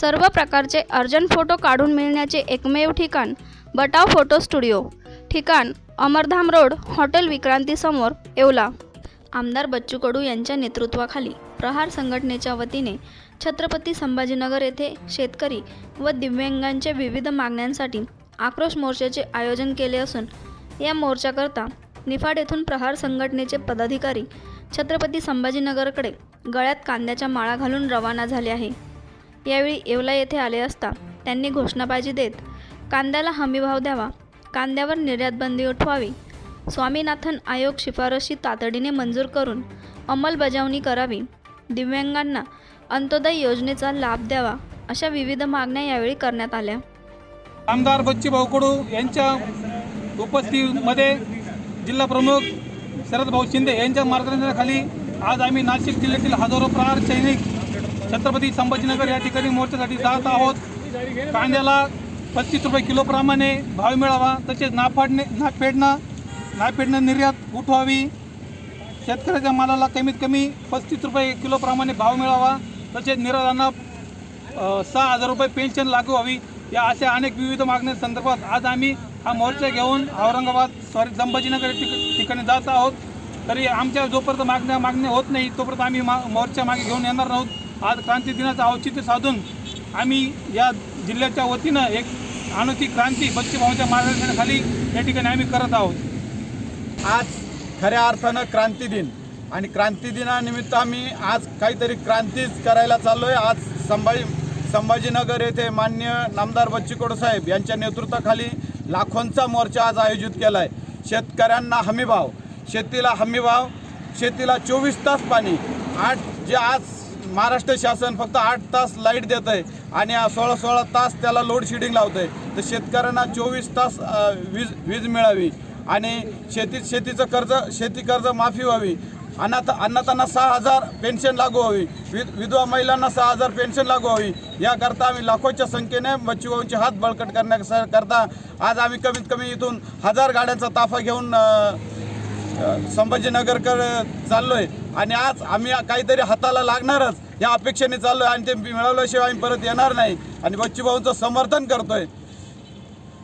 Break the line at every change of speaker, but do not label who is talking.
सर्व प्रकारचे urgent photo काढून मिळण्याचे एकमेव ठिकाण बटाव फोटो स्टुडिओ. ठिकाण अमरधाम रोड हॉटेल विक्रांतीसमोर येवला. आमदार बच्चू कडू यांच्या नेतृत्वाखाली प्रहार संघटनेच्या वतीने छत्रपती संभाजीनगर येथे शेतकरी व दिव्यांगांच्या विविध मागण्यांसाठी आक्रोश मोर्चाचे आयोजन केले असून या मोर्चाकरता निफाड येथून प्रहार संघटनेचे पदाधिकारी छत्रपती संभाजीनगरकडे गळ्यात कांद्याच्या माळा घालून रवाना झाले आहे. यावेळी येवला येथे आले असता त्यांनी घोषणाबाजी देत कांद्याला हमीभाव द्यावा कांद्यावर निर्यातबंदी उठवावी स्वामीनाथन आयोग शिफारशी तातडीने मंजूर करून अंमलबजावणी करावी दिव्यांगांना अंत्योदय योजनेचा लाभ द्यावा अशा विविध मागण्या यावेळी करण्यात आल्या.
आमदार बच्ची भाऊकडू यांच्या उपस्थितीमध्ये जिल्हा प्रमुख शरद भाऊ शिंदे यांच्या मार्गदर्शनाखाली आज आम्ही नाशिक जिल्ह्यातील हजारो प्रहार सैनिक छत्रपती संभाजीनगर या ठिकाणी मोर्चासाठी जात आहोत. कांद्याला पस्तीस रुपये किलोप्रमाणे भाव मिळावा. तसेच नाफाडणे नाफेडणं नाफेडणं निर्यात उठवावी. शेतकऱ्याच्या मालाला कमीत कमी पस्तीस रुपये किलोप्रमाणे भाव मिळावा. तसेच निराधांना सहा हजार रुपये पेन्शन लागू व्हावी. या अशा अनेक विविध मागण्यांसंदर्भात आज आम्ही हा मोर्चा घेऊन औरंगाबाद सॉरी संभाजीनगर ठिक ठिकाणी जात आहोत. तरी आमच्या जोपर्यंत मागण्या मागण्या होत नाही तोपर्यंत आम्ही मा मोर्चा मागे घेऊन येणार आहोत आज क्रांती दिनाचं औचित्य साधून आम्ही या जिल्ह्याच्या वतीनं एक अनोखी क्रांती बच्चूभाऊच्या मार्गदर्शनाखाली या ठिकाणी आम्ही करत आहोत.
आज खऱ्या अर्थानं क्रांती दिन आणि क्रांती दिनानिमित्त आम्ही आज काहीतरी क्रांतीच करायला चाललो आहे आज संभाजी संभाजीनगर येथे मान्य नामदार बच्चू साहेब यांच्या नेतृत्वाखाली लाखोंचा मोर्चा आज आयोजित केला आहे शेतकऱ्यांना हमीभाव शेतीला हमीभाव शेतीला चोवीस तास पाणी. आठ जे आज महाराष्ट्र शासन फक्त आठ तास लाइट देत आहे आणि सोळा सोळा तास त्याला लोड शेडिंग लावत आहे तर शेतकऱ्यांना चोवीस तास वीज वीज मिळावी आणि शेती शेतीचं कर्ज शेती कर्ज माफी व्हावी. अनाथ अन्नाथांना सहा हजार पेन्शन लागू व्हावी. वि विधवा महिलांना सहा हजार पेन्शन लागू व्हावी. याकरता आम्ही लाखोच्या संख्येने मच्छीभाऊंचे हात बळकट करण्याकरता आज आम्ही कमीत कमी इथून हजार गाड्यांचा ताफा घेऊन संभाजीनगरकर चाललो चाललोय. आणि आज आम्ही काहीतरी हाताला लागणारच. या अपेक्षेने चाललोय आणि ते मिळवल्याशिवाय आम्ही परत येणार नाही. आणि बच्चूभाऊंचं समर्थन करतोय.